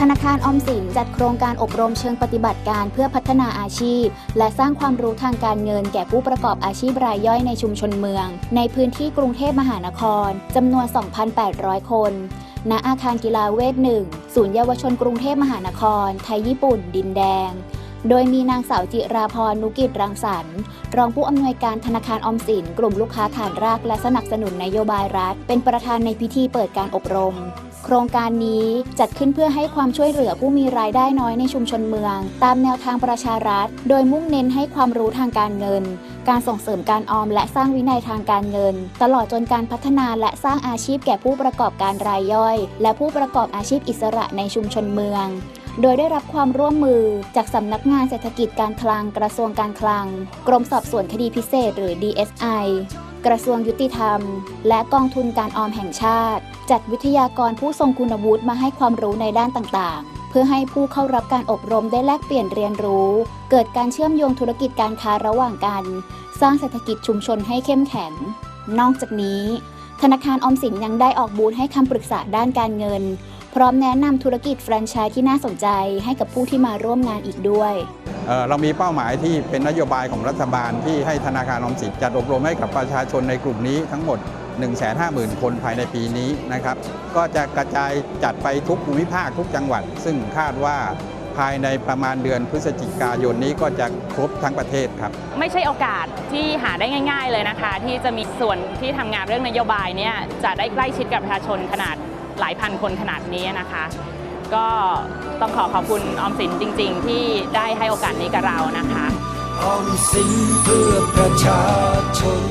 ธนาคารออมสินจัดโครงการอบรมเชิงปฏิบัติการเพื่อพัฒนาอาชีพ และสร้างความรู้ทางการเงินแก่ผู้ประกอบอาชีพรายย่อยในชุมชนเมือง ในพื้นที่กรุงเทพมหานครจำนวน 2,800 คน ณ อาคารกีฬาเวทหนึ่งศูนย์เยาวชนกรุงเทพมหานคร ไทยญี่ปุ่น ดินแดง โดยมีนางสาวจิราพรนุกิจรังสรรค์รองผู้อำนวยการธนาคารออมสิน กลุ่มลูกค้าฐานรากและสนับสนุนนโยบายรัฐ เป็นประธานในพิธีเปิดการอบรม โครงการนี้จัดขึ้นเพื่อให้ความช่วยเหลือผู้มีรายได้น้อยในชุมชนเมือง ตามแนวทางประชารัฐ โดยมุ่งเน้นให้ความรู้ทางการเงิน การส่งเสริมการออมและสร้างวินัยทางการเงิน ตลอดจนการพัฒนาและสร้างอาชีพแก่ผู้ประกอบการรายย่อย และผู้ประกอบอาชีพอิสระในชุมชนเมืองโดยได้รับความร่วมมือจากสำนักงานเศรษฐกิจการคลังกระทรวงการคลัง กรมสอบสวนคดีพิเศษหรือ DSI กระทรวงยุติธรรม และกองทุนการออมแห่งชาติ จัดวิทยากรผู้ทรงคุณวุฒิมาให้ความรู้ในด้านต่างๆ เพื่อให้ผู้เข้ารับการอบรมได้แลกเปลี่ยนเรียนรู้ เกิดการเชื่อมโยงธุรกิจการค้าระหว่างกัน สร้างเศรษฐกิจชุมชนให้เข้มแข็ง นอกจากนี้ ธนาคารออมสินยังได้ออกบูธให้คำปรึกษาด้านการเงิน พร้อมแนะนำธุรกิจแฟรนไชส์ที่น่าสนใจให้กับผู้ที่มาร่วมงานอีกด้วย เเรามีเป้าหมายที่เป็นนโยบายของรัฐบาลที่ให้ธนาคารออมสินจัดอบรมให้กับประชาชนในกลุ่มนี้ทั้งหมด 150,000 คนภายในปีนี้นะครับ ก็จะกระจายจัดไปทุกภูมิภาคทุกจังหวัด ซึ่งคาดว่าภายในประมาณเดือนพฤศจิกายนนี้ก็จะครบทั้งประเทศครับ ไม่ใช่โอกาสที่หาได้ง่าย ๆ เลยนะคะ ที่จะมีส่วนที่ทำงานเรื่องนโยบายเนี่ยจะได้ใกล้ชิดกับประชาชนขนาดหลายพันคนขนาดนี้นะคะ ก็ต้องขอขอบคุณออมสินจริง ๆ ที่ได้ให้โอกาสนี้กับเรานะคะ ออมสินเพื่อประชาชน